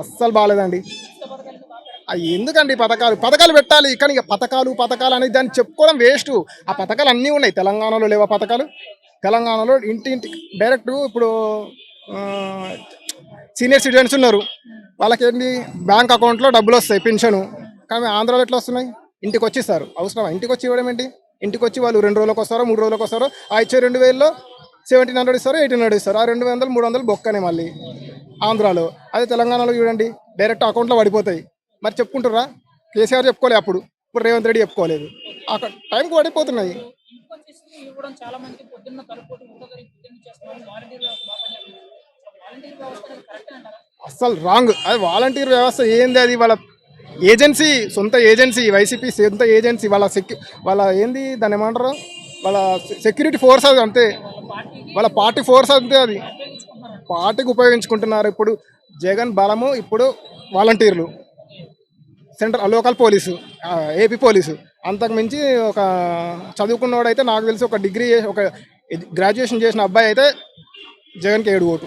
అస్సలు బాగాలేదండి. అవి ఎందుకండి పథకాలు? పథకాలు పెట్టాలి కానీ ఇక పథకాలు పథకాలు అనేది దాన్ని చెప్పుకోవడం వేస్ట్. ఆ పథకాలు అన్నీ ఉన్నాయి. తెలంగాణలో లేవా పథకాలు? తెలంగాణలో ఇంటింటి డైరెక్ట్ ఇప్పుడు సీనియర్ సిటిజన్స్ ఉన్నారు. వాళ్ళకి ఏంటి బ్యాంక్ అకౌంట్లో డబ్బులు వస్తాయి పెన్షను. కానీ ఆంధ్రాలో ఎట్లా వస్తున్నాయి? ఇంటికి వచ్చిస్తారు అవసరమా? ఇంటికి వచ్చి ఇవ్వడం ఏంటి? ఇంటికి వచ్చి వాళ్ళు రెండు రోజులకు వస్తారో మూడు రోజులకు వస్తారో? ఆ ఇచ్చే రెండు వేలలో సెవెంటీన్ హండ్రెడ్ ఇస్తారు ఎయిటీన్ హండ్రెడ్ ఇస్తారు. ఆ రెండు వందలు మూడు వందలు బొక్కనే మళ్ళీ ఆంధ్రాలో. అదే తెలంగాణలో చూడండి డైరెక్ట్ అకౌంట్లో పడిపోతాయి. మరి చెప్పుకుంటారా కేసీఆర్ చెప్పుకోలేదు అప్పుడు. ఇప్పుడు రేవంత్ రెడ్డి చెప్పుకోలేదు. అక్కడ టైంకి పడిపోతున్నాయి. అసలు అస్సలు రాంగ్. అది వాలంటీర్ వ్యవస్థ ఏంది అది? వాళ్ళ ఏజెన్సీ సొంత ఏజెన్సీ వైసీపీ సొంత ఏజెన్సీ వాళ్ళ సెక్యూ వాళ్ళ ఏంది దాన్ని ఏమంటారు? వాళ్ళ సెక్యూరిటీ ఫోర్స్ అది అంతే. వాళ్ళ పార్టీ ఫోర్స్ అంతే అది. పార్టీకి ఉపయోగించుకుంటున్నారు ఇప్పుడు జగన్ బలము ఇప్పుడు వాలంటీర్లు. Central local police AP police. అంతకు మించి ఒక చదువుకున్నవాడైతే నాకు తెలిసి ఒక డిగ్రీ ఒక గ్రాడ్యుయేషన్ చేసిన అబ్బాయి అయితే జగన్కి ఏడు ఓటు.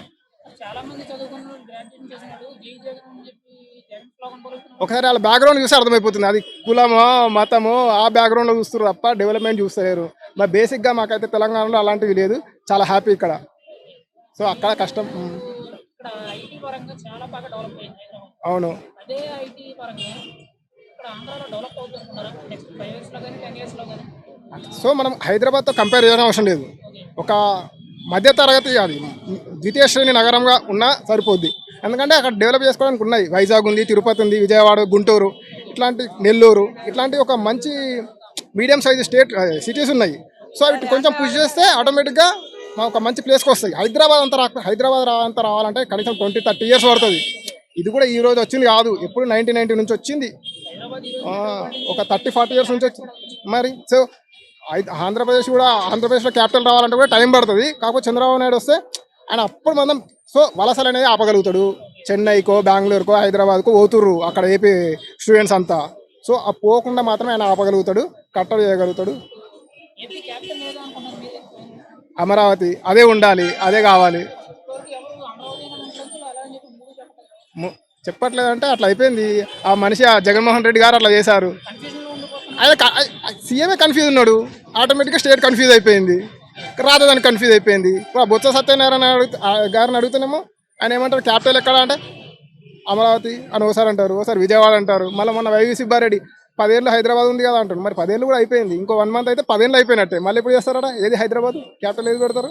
ఒకసారి వాళ్ళ బ్యాక్గ్రౌండ్ చూస్తే అర్థమైపోతుంది. అది కులమో మతమో ఆ బ్యాక్గ్రౌండ్లో చూస్తారు తప్ప డెవలప్మెంట్ చూస్తలేరు. మరి బేసిక్గా మాకైతే తెలంగాణలో అలాంటివి లేదు. చాలా హ్యాపీ ఇక్కడ. సో అక్కడ కష్టం. అవును. సో మనం హైదరాబాద్తో కంపేర్ చేయడం అవసరం లేదు. ఒక మధ్య తరగతి అది ద్వితీయ శ్రేణి నగరంగా ఉన్నా సరిపోద్ది. ఎందుకంటే అక్కడ డెవలప్ చేసుకోవడానికి ఉన్నాయి. వైజాగ్ ఉంది తిరుపతి ఉంది విజయవాడ గుంటూరు ఇట్లాంటి నెల్లూరు ఇట్లాంటి ఒక మంచి మీడియం సైజ్ స్టేట్ సిటీస్ ఉన్నాయి. సో వీటి కొంచెం పుష్ చేస్తే ఆటోమేటిక్గా మా ఒక మంచి ప్లేస్కి వస్తాయి. హైదరాబాద్ అంతా రా హైదరాబాద్ అంతా రావాలంటే కనీసం ట్వంటీ థర్టీ ఇయర్స్ పడుతుంది. ఇది కూడా ఈ రోజు వచ్చింది కాదు. ఎప్పుడు నైన్టీన్ నైన్టీ నుంచి వచ్చింది. ఒక థర్టీ ఫార్టీ ఇయర్స్ నుంచి వచ్చింది. మరి సో ఆంధ్రప్రదేశ్ కూడా ఆంధ్రప్రదేశ్లో క్యాపిటల్ రావాలంటే కూడా టైం పడుతుంది. కాకపోతే చంద్రబాబు నాయుడు వస్తే ఆయన అప్పుడు మనం సో వలసలు అనేది ఆపగలుగుతాడు. చెన్నైకో బెంగళూరుకో హైదరాబాద్కో పోతుర్రు అక్కడ ఏపీ స్టూడెంట్స్ అంతా. సో ఆ పోకుండా మాత్రమే ఆయన ఆపగలుగుతాడు. కట్టడి చేయగలుగుతాడు. అమరావతి అదే ఉండాలి అదే కావాలి. చెప్పట్లేదంటే అట్లా అయిపోయింది. ఆ మనిషి ఆ జగన్మోహన్ రెడ్డి గారు అట్లా చేశారు. ఆయన ఆ- సీఎమే కన్ఫ్యూజ్ ఉన్నాడు. ఆటోమేటిక్గా స్టేట్ కన్ఫ్యూజ్ అయిపోయింది. రాజధాని కన్ఫ్యూజ్ అయిపోయింది. బొత్స సత్యనారాయణ గారిని అడుగుతానేమో ఆయన ఏమంటారు? క్యాపిటల్ ఎక్కడ అంటే అమరావతి అని ఒకసారి అంటారు. ఒకసారి విజయవాడ అంటారు. మళ్ళీ మొన్న వైవి సుబ్బారెడ్డి పదేళ్ళు హైదరాబాద్ ఉంది కదా అంటారు మరి పదేళ్ళు కూడా అయిపోయింది. ఇంకో వన్ మంత్ అయితే పదేళ్ళు అయిపోయినట్టే. మళ్ళీ ఎప్పుడు చేస్తారట? ఏది హైదరాబాద్? క్యాపిటల్ ఏది పెడతారు?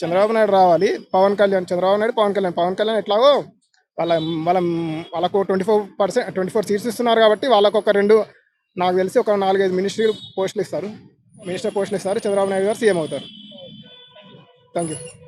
చంద్రబాబు నాయుడు రావాలి. పవన్ కళ్యాణ్. చంద్రబాబు నాయుడు పవన్ కళ్యాణ్. పవన్ కళ్యాణ్ ఎట్లాగో వాళ్ళ వాళ్ళ వాళ్ళకు twenty four percent twenty four seats ఇస్తున్నారు కాబట్టి వాళ్ళకు ఒక రెండు నాకు తెలిసి ఒక నాలుగైదు మినిస్ట్రీ పోస్టులు ఇస్తారు. మినిస్టర్ పోస్టులు ఇస్తారు. చంద్రబాబు నాయుడు గారు సీఎం అవుతారు. Thank you